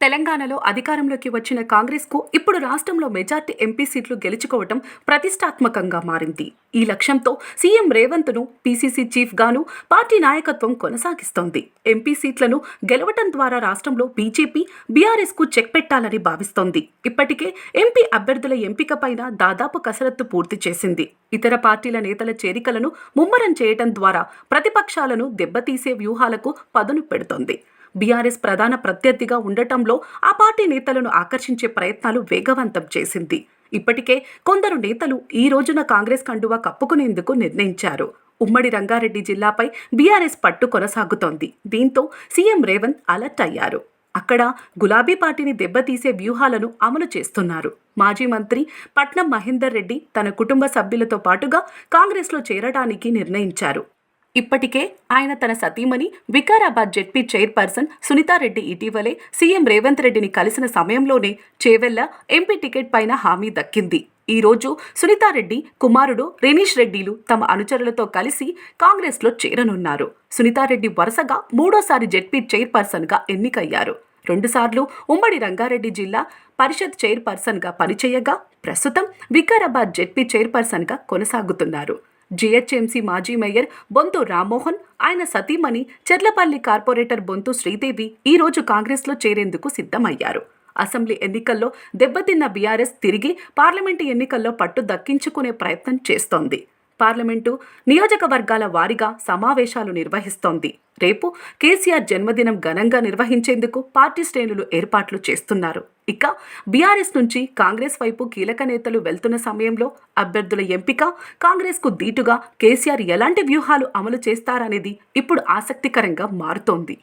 తెలంగాణలో అధికారంలోకి వచ్చిన కాంగ్రెస్కు ఇప్పుడు రాష్ట్రంలో మెజార్టీ ఎంపీ సీట్లు గెలుచుకోవటం ప్రతిష్టాత్మకంగా మారింది. ఈ లక్ష్యంతో సీఎం రేవంత్ను పీసీసీ చీఫ్గాను పార్టీ నాయకత్వం కొనసాగిస్తోంది. ఎంపీ సీట్లను గెలవటం ద్వారా రాష్ట్రంలో బీజేపీ బీఆర్ఎస్కు చెక్ పెట్టాలని భావిస్తోంది. ఇప్పటికే ఎంపీ అభ్యర్థుల ఎంపికపైన దాదాపు కసరత్తు పూర్తి చేసింది. ఇతర పార్టీల నేతల చేరికలను ముమ్మరం చేయటం ద్వారా ప్రతిపక్షాలను దెబ్బతీసే వ్యూహాలకు పదును పెడుతోంది. బీఆర్ఎస్ ప్రధాన ప్రత్యర్థిగా ఉండటంలో ఆ పార్టీ నేతలను ఆకర్షించే ప్రయత్నాలు వేగవంతం చేసింది. ఇప్పటికే కొందరు నేతలు ఈ రోజున కాంగ్రెస్ కండువా కప్పుకునేందుకు నిర్ణయించారు. ఉమ్మడి రంగారెడ్డి జిల్లాపై బీఆర్ఎస్ పట్టు కొనసాగుతోంది. దీంతో సీఎం రేవంత్ అలర్ట్ అయ్యారు. అక్కడ గులాబీ పార్టీని దెబ్బతీసే వ్యూహాలను అమలు చేస్తున్నారు. మాజీ మంత్రి పట్నం మహేందర్ రెడ్డి తన కుటుంబ సభ్యులతో పాటుగా కాంగ్రెస్లో చేరడానికి నిర్ణయించారు. ఇప్పటికే ఆయన తన సతీమణి వికారాబాద్ జెడ్పీ చైర్పర్సన్ సునీతారెడ్డి ఇటీవలే సీఎం రేవంత్ రెడ్డిని కలిసిన సమయంలోనే చేవెళ్ళ ఎంపీ టికెట్ పైన హామీ దక్కింది. ఈ రోజు సునీతారెడ్డి కుమారుడు రేనీష్ రెడ్డిలు తమ అనుచరులతో కలిసి కాంగ్రెస్లో చేరనున్నారు. సునీతారెడ్డి వరుసగా మూడోసారి జెడ్పీ చైర్పర్సన్గా ఎన్నికయ్యారు. రెండుసార్లు ఉమ్మడి రంగారెడ్డి జిల్లా పరిషత్ చైర్పర్సన్గా పనిచేయగా ప్రస్తుతం వికారాబాద్ జెడ్పీ చైర్పర్సన్గా కొనసాగుతున్నారు. జీహెచ్ఎంసీ మాజీ మేయర్ బొంతు రామ్మోహన్ ఆయన సతీమణి చెర్లపల్లి కార్పొరేటర్ బొంతు శ్రీదేవి ఈ రోజు కాంగ్రెస్లో చేరేందుకు సిద్ధమయ్యారు. అసెంబ్లీ ఎన్నికల్లో దెబ్బతిన్న బీఆర్ఎస్ తిరిగి పార్లమెంటు ఎన్నికల్లో పట్టు దక్కించుకునే ప్రయత్నం చేస్తోంది. పార్లమెంటు నియోజకవర్గాల వారీగా సమావేశాలు నిర్వహిస్తోంది. రేపు కేసీఆర్ జన్మదినం ఘనంగా నిర్వహించేందుకు పార్టీ శ్రేణులు ఏర్పాట్లు చేస్తున్నారు. ఇక బీఆర్ఎస్ నుంచి కాంగ్రెస్ వైపు కీలక నేతలు వెళ్తున్న సమయంలో అభ్యర్థుల ఎంపిక కాంగ్రెస్కు దీటుగా కేసీఆర్ ఎలాంటి వ్యూహాలు అమలు చేస్తారనేది ఇప్పుడు ఆసక్తికరంగా మారుతోంది.